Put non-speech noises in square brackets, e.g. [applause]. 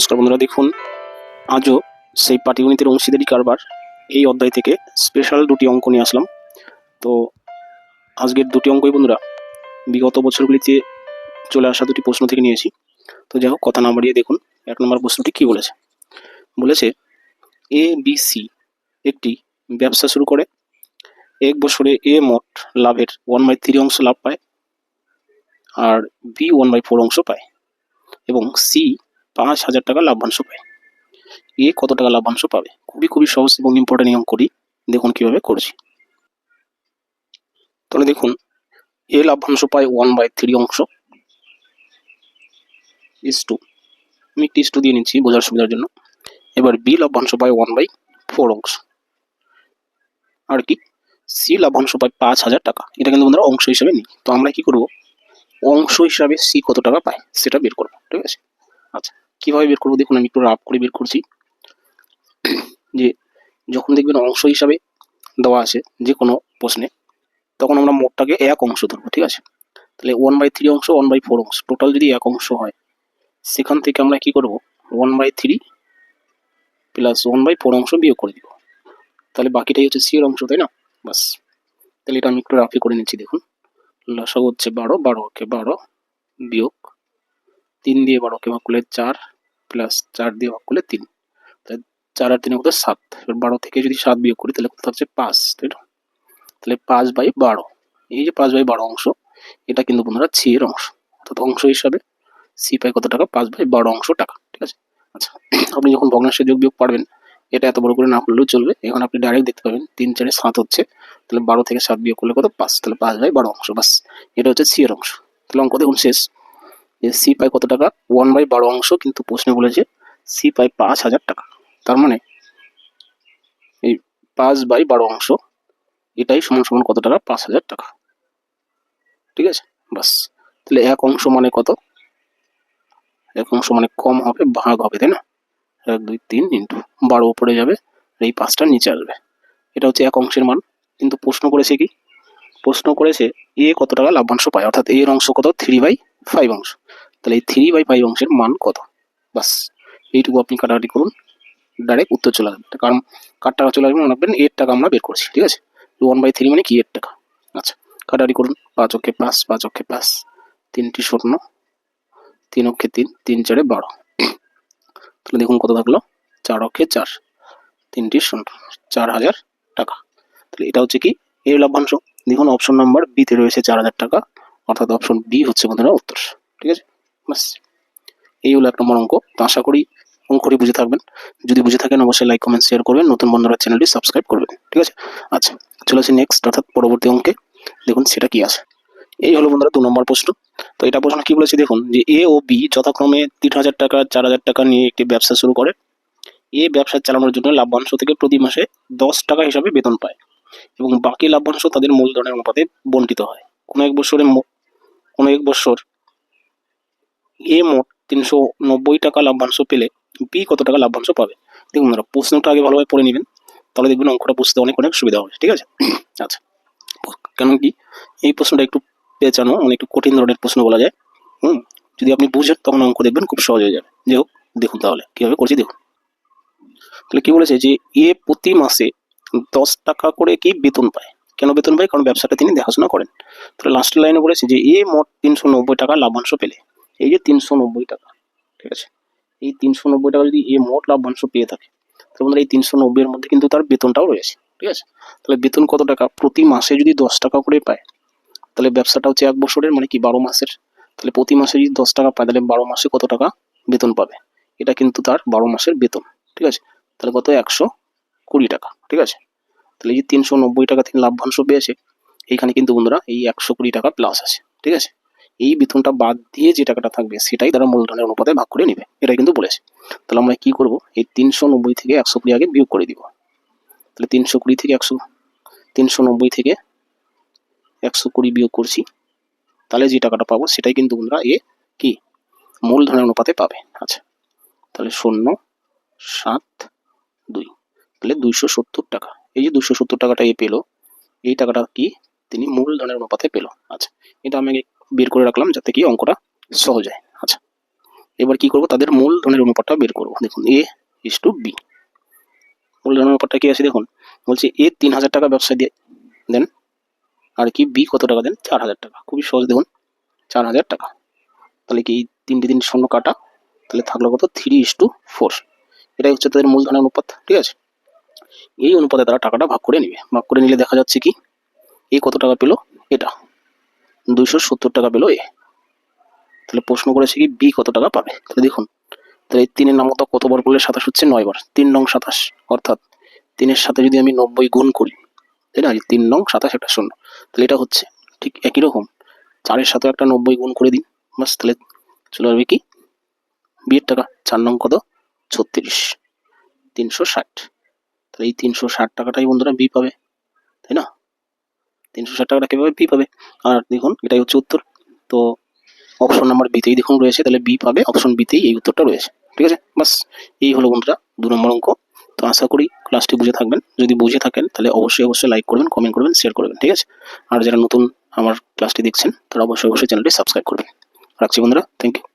নমস্কার বন্ধুরা, দেখুন, আজও সেই পাটিগণিতের অংশীদারি কারবার এই অধ্যায় থেকে স্পেশাল দুটি অঙ্ক নিয়ে আসলাম। তো আজকের দুটি অঙ্কই বন্ধুরা, বিগত বছরগুলিতে চলে আসা দুটি প্রশ্ন থেকে নিয়েছি। তো যাই হোক, কথা না বাড়িয়ে দেখুন, এক নম্বর প্রশ্নটি কী বলেছে? বলেছে এ বি সি একটি ব্যবসা শুরু করে, এক বছরে এ মোট লাভের ওয়ান বাই থ্রি অংশ লাভ পায়, আর বি ওয়ান বাই ফোর অংশ পায়, এবং সি পাঁচ হাজার টাকা লাভ্যাংশ পায় এ কত টাকা লাভ্যাংশ পাবে? খুবই খুবই সহজ এবং ইম্পর্টেন্ট নিয়ম করি। দেখুন কীভাবে করছি। তাহলে দেখুন, এ লাভ্যাংশ পায় ওয়ান বাই থ্রি অংশ। ইস টু আমি একটি টু দিয়ে নিচ্ছি বোঝার সুবিধার জন্য। এবার বি লাভ্যাংশ পায় ওয়ান বাই ফোর অংশ। আর কি? সি লাভ্যাংশ পায় পাঁচ হাজার টাকা। এটা কিন্তু বন্ধুরা অংশ হিসাবে নিই। তো আমরা কি করব? অংশ হিসাবে সি কত টাকা পায়? সেটা বের করব। ঠিক আছে? কীভাবে বের করব? দেখুন, আমি একটু রাফ করে বের করছি। যে যখন দেখবেন অংশ হিসাবে দেওয়া আছে যে কোনো প্রশ্নে, তখন আমরা মোটটাকে এক অংশ ধরবো, ঠিক আছে? তাহলে ওয়ান বাই থ্রি অংশ ওয়ান বাই ফোর অংশ টোটাল যদি এক অংশ হয়, সেখান থেকে আমরা কি করব? One by three plus one by four অংশ বিয়োগ করে দিব। তাহলে বাকিটাই হচ্ছে সি এর অংশ, তাই না? বাস তাহলে এটা আমি একটু রাফি করে নিচ্ছি, দেখুন। লসাগু হচ্ছে বারো বারোকে বারো বিয়োগ তিন দিয়ে বারোকে ভাগ করলে চার প্লাস চার দিয়ে ভাগ করলে তিন। তাহলে চার আর তিনে কত সাত। এবার বারো থেকে যদি সাত বিয়োগ করি, তাহলে কত হচ্ছে পাঁচ, তাই না? তাহলে পাঁচ বাই বারো। এই যে পাঁচ বাই বারো অংশ, এটা কিন্তু বন্ধুরা সি এর অংশ। অর্থাৎ অংশ হিসাবে সি পাই কত টাকা? পাঁচ বাই বারো অংশ টাকা, ঠিক আছে? আচ্ছা [clears throat] আপনি যখন ভগ্নাংশের যোগ বিয়োগ পারবেন, এটা এত বড় করে না করলেও চলবে। এখন আপনি ডাইরেক্ট দেখতে পাবেন, তিন চারে সাত হচ্ছে। তাহলে বারো থেকে সাত বিয়োগ করলে কত? পাঁচ। তাহলে পাঁচ বাই বারো অংশ, বাস। এটা হচ্ছে সি এর অংশ। তাহলে অঙ্ক দেখুন শেষ। যে সি পাই কত টাকা? ওয়ান বাই বারো অংশ কিন্তু প্রশ্নে বলেছে সি পাই পাঁচ হাজার টাকা। তার মানে এই পাঁচ বাই বারো অংশ, এটাই সমান সমান কত টাকা? পাঁচ হাজার টাকা। ঠিক আছে? বাস। তাহলে এক অংশ মানে কত? এক অংশ মানে কম হবে, ভাগ হবে, তাই না? এক, দুই, তিন ইন্টু বারো উপরে যাবে এই পাঁচটা নিচে আসবে। এটা হচ্ছে এক অংশের মান। কিন্তু প্রশ্ন করেছে কি? প্রশ্ন করেছে এ কত টাকা লাভ্যাংশ পায়? অর্থাৎ এর অংশ কত? থ্রি বাই ফাইভ অংশ। তাহলে এই থ্রি বাই ফাইভ অংশের মান কত? বাস এইটুকু আপনি কাটাকাটি করুন। ডাইরেক্ট উত্তর চলে আসবে। কারণ কার টাকা চলে আসবে, মনে রাখবেন এর টাকা আমরা বের করছি, ঠিক আছে? ওয়ান বাই থ্রি মানে কি এর টাকা? আচ্ছা কাটাকাটি করুন। পাঁচ অক্ষে পাঁচ পাঁচ অক্ষে পাঁচ তিনটি শূন্য, তিন অক্ষে তিন তিন চারে বারো। তাহলে দেখুন কত থাকল? চার অক্ষে চার। তিনটি শূন্য, চার হাজার টাকা। তাহলে এটা হচ্ছে কি? এর লাভ্যাংশ দেখুন অপশন নাম্বার বিতে রয়েছে চার হাজার টাকা। অর্থাৎ অপশন বি হচ্ছে বন্ধুরা উত্তর, ঠিক আছে? বাস এই হলো এক নম্বর অঙ্ক তো আশা করি অঙ্কটি বুঝে থাকবেন। যদি বুঝে থাকেন, অবশ্যই লাইক কমেন্ট শেয়ার করবেন। নতুন বন্ধুরা চ্যানেলটি সাবস্ক্রাইব করবেন, ঠিক আছে? আচ্ছা চলে আসি নেক্সট অর্থাৎ পরবর্তী অঙ্কে। দেখুন, সেটা কি আছে? এই হলো বন্ধুরা দু নম্বর প্রশ্ন। তো এটা প্রশ্ন কি বলেছে দেখুন, যে এ ও বি যথাক্রমে তিন হাজার টাকা, চার হাজার টাকা নিয়ে একটি ব্যবসা শুরু করে। এ ব্যবসা চালানোর জন্য লাভ্যাংশ থেকে প্রতি মাসে দশ টাকা হিসাবে বেতন পায় এবং বাকি লাভ্যাংশ তাদের মূলধনের অনুপাতে বন্টিত হয়। কোনো এক বছরে কোনো এক বছর এ মোট তিনশো নব্বই টাকা লাভ্যাংশ পেলে বি কত টাকা লাভ্যাংশ পাবে? দেখুন বন্ধুরা, প্রশ্নটা আগে ভালোভাবে পড়ে নেবেন, তাহলে দেখবেন অঙ্কটা বুঝতে অনেক অনেক সুবিধা হবে, ঠিক আছে? [clears throat] আচ্ছা কেন কি এই প্রশ্নটা একটু পেঁচানো মানে একটু কঠিন ধরনের প্রশ্ন বলা যায়, হুম? যদি আপনি বুঝেন, তখন অঙ্ক দেখবেন খুব সহজ হয়ে যাবে। যাই হোক, দেখুন তাহলে, কীভাবে করছি দেখুন। তাহলে কি বলেছে যে এ প্রতি মাসে দশ টাকা করে কি বেতন পায়? কেন বেতন পায় কারণ ব্যবসাটা তিনি দেখাশোনা করেন। তাহলে লাস্ট লাইনে বলেছে যে, এ মোট তিনশো নব্বই টাকা লাভাংশ পেলে। এই যে তিনশো নব্বই টাকা, ঠিক আছে? এই তিনশো নব্বই টাকা যদি এ মোট লাভ্যাংশ পেয়ে থাকে, তাহলে বন্ধুরা এই তিনশো নব্বইয়ের মধ্যে কিন্তু তার বেতনটাও রয়েছে, ঠিক আছে? তাহলে বেতন কত টাকা? প্রতি মাসে যদি দশ টাকা করে পায়, তাহলে ব্যবসাটা হচ্ছে এক বছরের মানে কি বারো মাসের? তাহলে প্রতি মাসে যদি দশ টাকা পায়, তাহলে বারো মাসে কত টাকা বেতন পাবে? এটা কিন্তু তার বারো মাসের বেতন, ঠিক আছে? তাহলে কত? একশো কুড়ি টাকা, ঠিক আছে? তাহলে এই যে তিনশো নব্বই টাকা তিনি লাভ্যাংশ পেয়েছে এইখানে কিন্তু বন্ধুরা এই একশো কুড়ি টাকা প্লাস আছে, ঠিক আছে? এই বেতনটা বাদ দিয়ে যে টাকাটা থাকবে, সেটাই তারা মূলধনের অনুপাতে ভাগ করে নেবে এটাই কিন্তু বলেছে। তাহলে আমরা কি করব? এই তিনশো নব্বই থেকে একশো কুড়ি আগে বিয়োগ করে দিব। তাহলে তিনশো কুড়ি থেকে একশো, তিনশো নব্বই থেকে একশো কুড়ি বিয়োগ করছি, তাহলে যে টাকাটা পাবো সেটাই কিন্তু বন্ধুরা এ কি? মূলধনের অনুপাতে পাবে আচ্ছা। তাহলে শূন্য সাত দুই, তাহলে দুইশো সত্তর টাকা। এই যে দুশো সত্তর টাকাটা এ পেল, এই টাকাটা কি তিনি মূলধনের অনুপাতে পেল। আচ্ছা এটা আমি বের করে রাখলাম যাতে কি অঙ্কটা সহজ হয়। আচ্ছা এবার কি করব? তাদের মূলধনের অনুপাতটা বের করব। দেখুন, এ ইস টু বি মূলধনের অনুপাতটা কি আছে? দেখুন, বলছে এ তিন হাজার টাকা ব্যবসা দিয়ে দেন, আর কি বি কত টাকা দেন? চার হাজার টাকা। খুবই সহজ, দেখুন, চার হাজার টাকা। তাহলে কি তিনটে দিন শূন্য কাটা, তাহলে থাকল কত? থ্রি ইস টু ফোর এটাই হচ্ছে তাদের মূলধনের অনুপাত, ঠিক আছে? এই অনুপাতে তারা টাকাটা ভাগ করে নেবে। ভাগ করে নিলে দেখা যাচ্ছে কি? এ কত টাকা পেল? এটা। দুইশো সত্তর টাকা পেল এ। তাহলে প্রশ্ন করেছে কি, বি কত টাকা পাবে? তাহলে দেখুন, তাহলে এই তিনের নাম মতো কতবার করলে সাতাশ হচ্ছে? নয় বার তিন নং সাতাশ, অর্থাৎ তিনের সাথে যদি আমি নব্বই গুণ করি, তাই না? তিন নং সাতাশ একটা শূন্য। তাহলে এটা হচ্ছে ঠিক একই রকম। চারের সাথে একটা নব্বই গুণ করে দিন। বাস, তাহলে চলে আসবে কি? বিয়ের টাকা, চার নং কত? ছত্রিশ। তিনশো ষাট। তাহলে এই তিনশো ষাট টাকাটাই বন্ধুরা বি পাবে, তাই না? তিনশো ষাট টাকাটা কীভাবে বি পাবে? আর দেখুন, এটাই হচ্ছে উত্তর। তো অপশন নাম্বার বিতেই দেখুন রয়েছে, তাহলে বি পাবে অপশন বিতেই এই উত্তরটা রয়েছে, ঠিক আছে? বাস, এই হলো বন্ধুরা দু নম্বর অঙ্ক। তো আশা করি ক্লাসটি বুঝে থাকবেন। যদি বুঝে থাকেন, তাহলে অবশ্যই অবশ্যই লাইক করবেন কমেন্ট করবেন শেয়ার করবেন, ঠিক আছে? আর যারা নতুন আমার ক্লাসটি দেখছেন, তারা অবশ্যই অবশ্যই চ্যানেলটি সাবস্ক্রাইব করবেন। রাখছি বন্ধুরা থ্যাংক ইউ